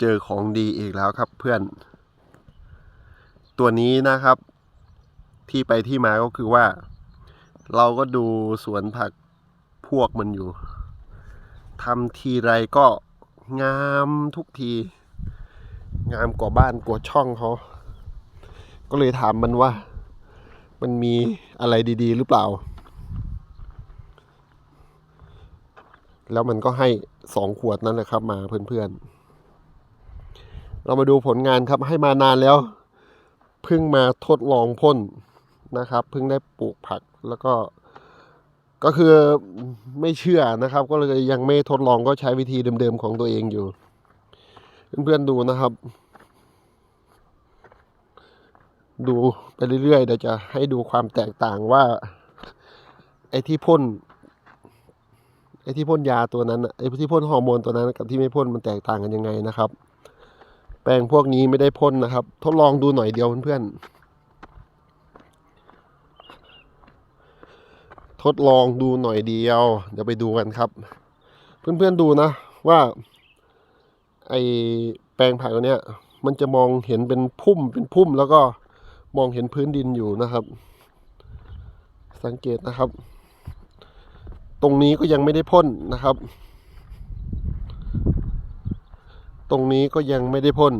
เจอของดีอีกแล้วครับเพื่อน ตัวนี้นะครับ ที่ไปที่มาก็คือว่า เราก็ดูสวนผักพวกมันอยู่ทำทีไรก็งามทุกที งามกว่าบ้านกว่าช่องเขาก็เลยถามมันว่า มันมีอะไรดีๆ หรือเปล่า แล้วมันก็ให้สองขวดนั่นแหละครับมาเพื่อนๆ เรามาดูผลงานครับให้มานานแล้วเพิ่งมาทดลองพ่นนะครับเพิ่งได้ปลูกผักแล้วก็ ก็คือไม่เชื่อนะครับ ก็เลยยังไม่ทดลองก็ใช้วิธีเดิมๆของตัวเองอยู่ เพื่อนๆดูนะครับ ดูไปเรื่อยๆเดี๋ยวจะให้ดูความแตกต่างว่า ไอ้ที่พ่นไอ้ที่พ่นยาตัวนั้นไอ้ที่พ่นฮอร์โมนตัวนั้นกับที่ไม่พ่นมันแตกต่างกันยังไงนะครับ แปลงพวกนี้ไม่ได้พ่นนะครับ ทดลองดูหน่อยเดียวเพื่อนๆ ทดลองดูหน่อยเดียว เดี๋ยวไปดูกันครับ เพื่อนๆดูนะว่า ไอแปลงผักตัวเนี้ย มันจะมองเห็นเป็นพุ่มเป็นพุ่มแล้วก็มองเห็นพื้นดินอยู่นะครับ สังเกตนะครับ ตรงนี้ก็ยังไม่ได้พ่นนะครับ ตรงนี้ก็ยังไม่ได้พ่น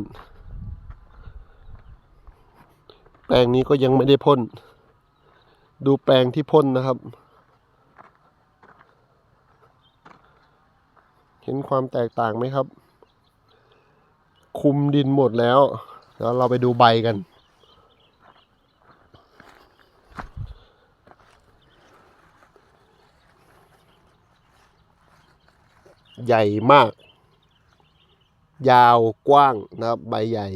แปลงนี้ก็ยังไม่ได้พ่น ดูแปลงที่พ่นนะครับ เห็นความแตกต่างไหมครับ คุมดินหมดแล้วเดี๋ยวเราไปดูใบกันใหญ่มาก ยาวกว้างนะครับใบใหญ่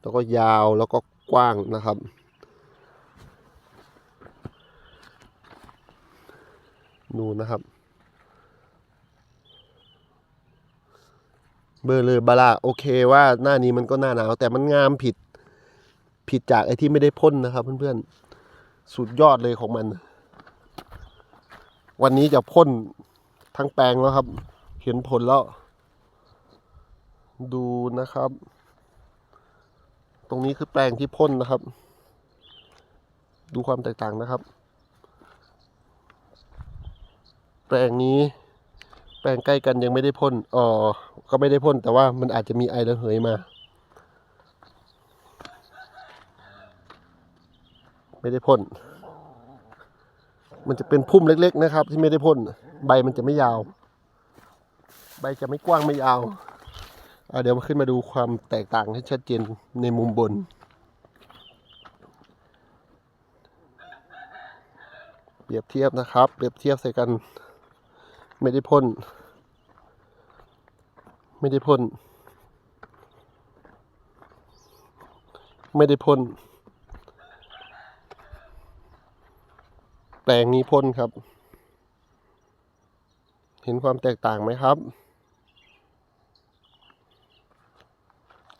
แล้วก็ยาวแล้วก็กว้างนะครับ ดูนะครับ เบอร์เลยบาราโอเคว่าหน้านี้มันก็หน้าหนาว แต่มันงามผิดผิดจากไอ้ที่ไม่ได้พ่นนะครับเพื่อนๆ สุดยอดเลยของมัน วันนี้จะพ่นทั้งแปลงแล้วครับ เห็นผลแล้ว ดูนะครับ ตรงนี้คือแปลงที่พ่นนะครับ ดูความแตกต่างนะครับ แปลงนี้ แปลงใกล้กันยังไม่ได้พ่นอ๋อก็ไม่ได้พ่นแต่ว่ามันอาจจะมีไอระเหยมา ไม่ได้พ่นมันจะเป็นพุ่มเล็ก ๆ นะครับ ที่ไม่ได้พ่นใบมันจะไม่ยาว ใบจะไม่กว้างไม่ยาว เดี๋ยวมาขึ้นมาดูความแตกต่างให้ชัดเจนในมุมบน เปรียบเทียบนะครับ เปรียบเทียบใส่กัน ไม่ได้พ่น ไม่ได้พ่น ไม่ได้พ่น แปลงนี้พ่นครับ เห็นความแตกต่างไหมครับ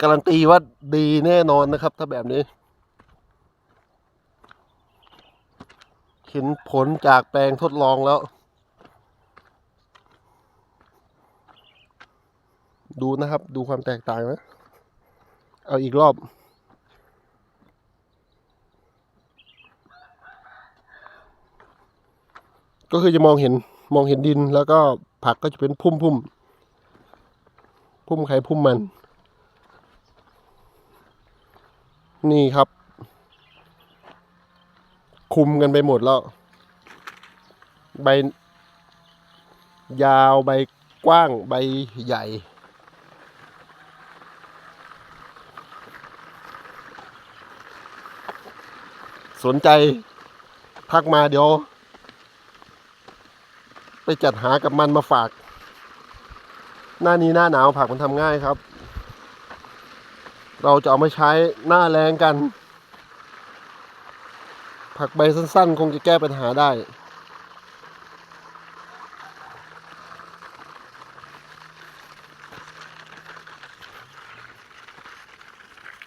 การันตีว่าดีแน่นอนนะครับ ถ้าแบบนี้ เห็นผลจากแปลงทดลองแล้ว ดูนะครับ ดูความแตกต่างนะ เอาอีกรอบก็คือจะมองเห็นมองเห็นดินแล้วก็ผักก็จะเป็นพุ่มพุ่มพุ่มใครพุ่มมัน นี่ครับ คุมกันไปหมดแล้ว ใบ ยาวใบกว้างใบใหญ่ สนใจทักมาเดี๋ยว ไปจัดหากับมันมาฝาก หน้านี้หน้าหนาวผักมันทำง่ายครับ เราจะเอามาใช้หน้าแรงกัน ผักใบสั้นๆ คงจะแก้ปัญหาได้